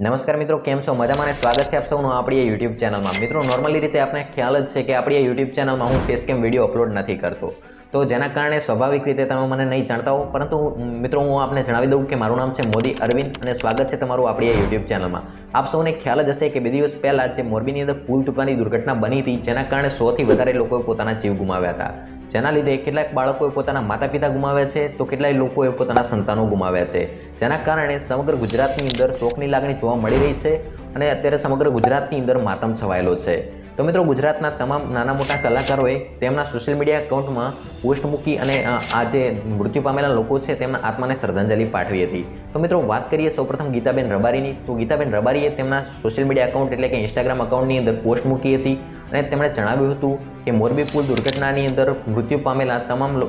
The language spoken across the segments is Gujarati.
નમસ્કાર મિત્રો, કેમ છો? મજામાં અને સ્વાગત છે આપ સૌનું આપણી યુટ્યુબ ચેનલમાં. મિત્રો નોર્મલી રીતે આપણે ખ્યાલ જ છે કે આપણી યુટ્યુબ ચેનલમાં હું ફેસ કેમ વીડિયો અપલોડ નથી કરતો. તો જેના કારણે સ્વાભાવિક રીતે તમે મને નહીં જાણતા હો, પરંતુ મિત્રો, હું આપને જણાવી દઉં કે મારું નામ છે મોદી અરવિંદ અને સ્વાગત છે તમારું આપણી યુટ્યુબ ચેનલમાં. આપ સૌને ખ્યાલ જ હશે કે બે દિવસ પહેલાં જે મોરબીની અંદર પુલ તૂટવાની દુર્ઘટના બની હતી, જેના કારણે સોથી વધારે લોકોએ પોતાના જીવ ગુમાવ્યા હતા. જેના લીધે કેટલાક બાળકોએ પોતાના માતા પિતા ગુમાવ્યા છે તો કેટલાય લોકોએ પોતાના સંતાનો ગુમાવ્યા છે. જેના કારણે સમગ્ર ગુજરાતની અંદર શોકની લાગણી જોવા મળી રહી છે અને અત્યારે સમગ્ર ગુજરાતની અંદર માતમ છવાયેલો છે. તો મિત્રો ગુજરાતના તમામ નાના મોટા કલાકારોએ તેમના સોશિયલ મીડિયા એકાઉન્ટમાં પોસ્ટ મૂકી અને આ જે મૃત્યુ પામેલા લોકો છે તેમના આત્માને શ્રદ્ધાંજલિ પાઠવી હતી. તો મિત્રો વાત કરીએ સૌપ્રથમ ગીતાબેન રબારીની. તો ગીતાબેન રબારીએ તેમના સોશિયલ મીડિયા એકાઉન્ટ એટલે કે ઇન્સ્ટાગ્રામ એકાઉન્ટની અંદર પોસ્ટ મૂકી હતી અને તેમણે જણાવ્યું હતું કે મોરબી પુલ દુર્ઘટનાની અંદર મૃત્યુ પામેલા તમામ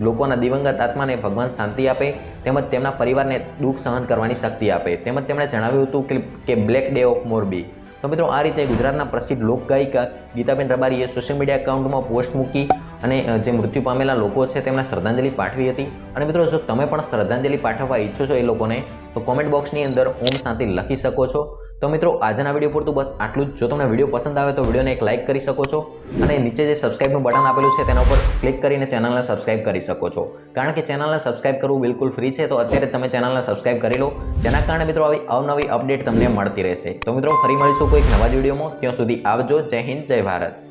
લોકોના દિવંગત આત્માને ભગવાન શાંતિ આપે તેમજ તેમના પરિવારને દુઃખ સહન કરવાની શક્તિ આપે. તેમજ તેમણે જણાવ્યું હતું કે- બ્લેક ડે ઓફ મોરબી. તો મિત્રો આ રીતે ગુજરાતના પ્રસિદ્ધ લોકગાયિકા ગીતાબેન રબારીએ સોશિયલ મીડિયા એકાઉન્ટમાં પોસ્ટ મૂકી અને જે મૃત્યુ પામેલા લોકો છે તેમને શ્રદ્ધાંજલિ પાઠવી હતી. અને મિત્રો જો તમે પણ શ્રદ્ધાંજલિ પાઠવવા ઈચ્છો છો એ લોકોને, તો કોમેન્ટ બોક્સની અંદર ઓમ શાંતિ લખી શકો છો. તો મિત્રો, આજના વીડિયો પૂરતું બસ આટલું જ. જો તમને વીડિયો પસંદ આવે તો વિડીયોને એક લાઇક કરી શકો છો અને નીચે જે સબસ્ક્રાઇબનું બટન આપેલું છે તેના ઉપર ક્લિક કરીને ચેનલને સબસ્ક્રાઇબ કરી શકો છો. કારણ કે ચેનલને સબસ્ક્રાઇબ કરવું બિલકુલ ફ્રી છે, તો અત્યારે તમે ચેનલને સબસ્ક્રાઇબ કરી લો. જેના કારણે મિત્રો, આવી અવનવી અપડેટ તમને મળતી રહેશે. તો મિત્રો, ફરી મળીશું કોઈક નવા જ વિડીયોમાં ત્યાં સુધી આવજો. જય હિન્દ, જય ભારત.